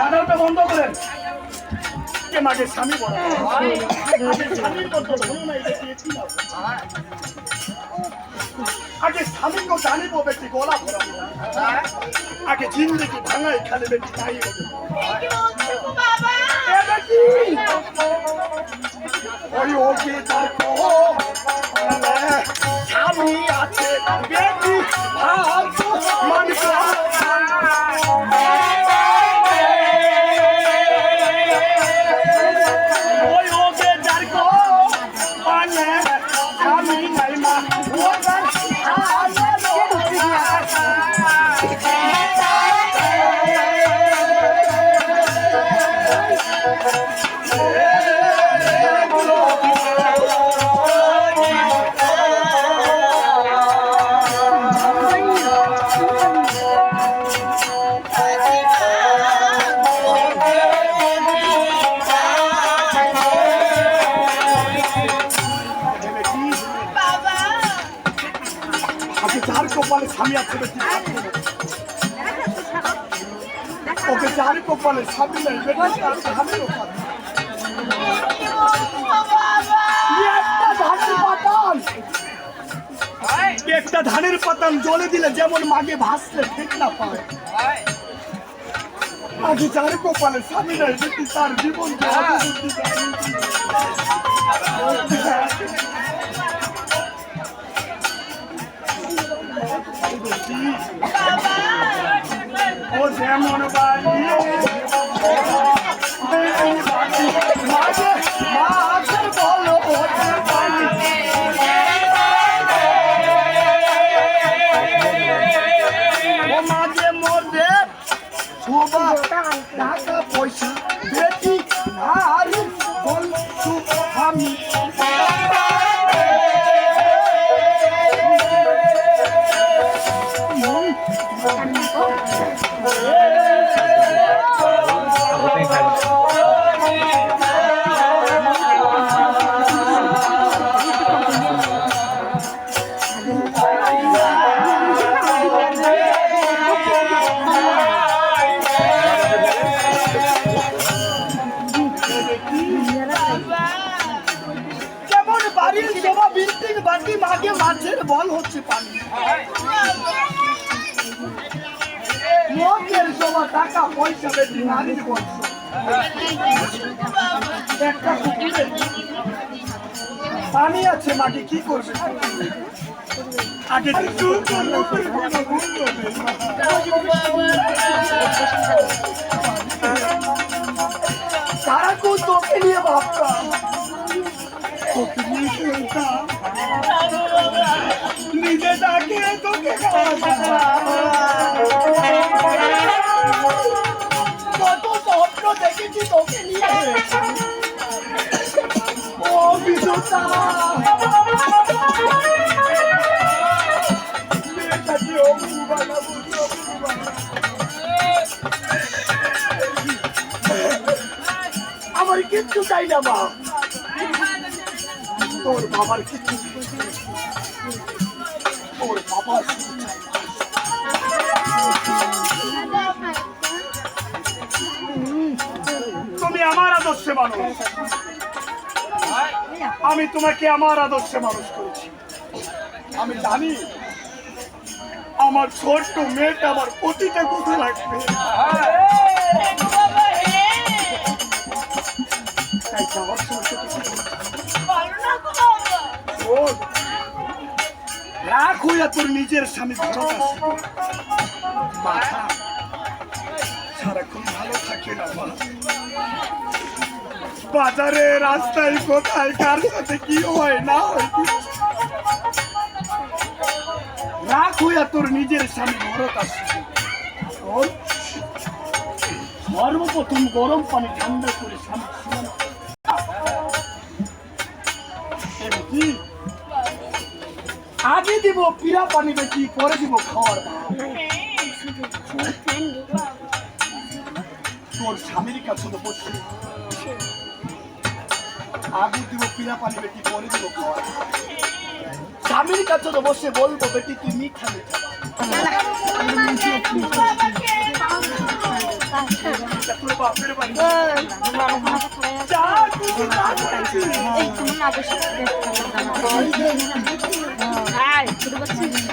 দাদা ওটা বন্ধ করেন। মাকে স্বামী বলা। স্বামীর কথা বলো না, এটা দিয়ে কি আগে স্বামীকে জানিব বেটি গলা ভরা আগে জিন্দগি ভাঙাই খালি বেটি তাই ওই ওকে আছে কপালে স্বামী আছে ওকে যার কপালে স্বামী নেই একটা ধানের পাতান জলে দিলে যেমন মাগে ভাসলে ঠিক না পায়। আগে যার কপালে স্বামী নেই তার জীবনকে আমি বাটি মাগে মাছের বল হচ্ছে পানি। লোকের শোভা টাকা পয়সা বেশি, নারীর বংশ একটা পানি আছে মাকে কি করবে? আগে কিছু সারাক্ষণ তোকে নিয়ে ভাবতাম কত স্বপ্ন দেখেছি তোকে নিয়ে। ও বানাবো আমার কিচ্ছু চাই না, মা। তোর বাবার কিচ্ছু তুমি আমার আদর্শে মানুষ। আমি তোমাকে আমার আদর্শে মানুষ করেছি। আমি জানি আমার ছোট্ট মেয়েটা আমার প্রতিটা কথা লাগবে তাই যাওয়ার সময় রাগ হইয়া তোর নিজের স্বামী ঘরত মাথা সারাক্ষণ ভালো থাকে না বাজারে রাস্তায় কোথায় কার সাথে কি হয় না হয়। রাগ হইয়া তোর নিজের স্বামী ঘরত শোন, সর্বপ্রথম গরম পানি ঠান্ডা করে স্বামী আগে দিব পিরা পানি বেশি পরে দিব খাওয়ার। তোর স্বামীর কাছে তো বসছি আগে দিব পিরা পানি বেটি পরে দিব খাওয়ার স্বামীর কাছে তো বসে বলব বেটি তুই মিঠা মিঠা এই, তোমার না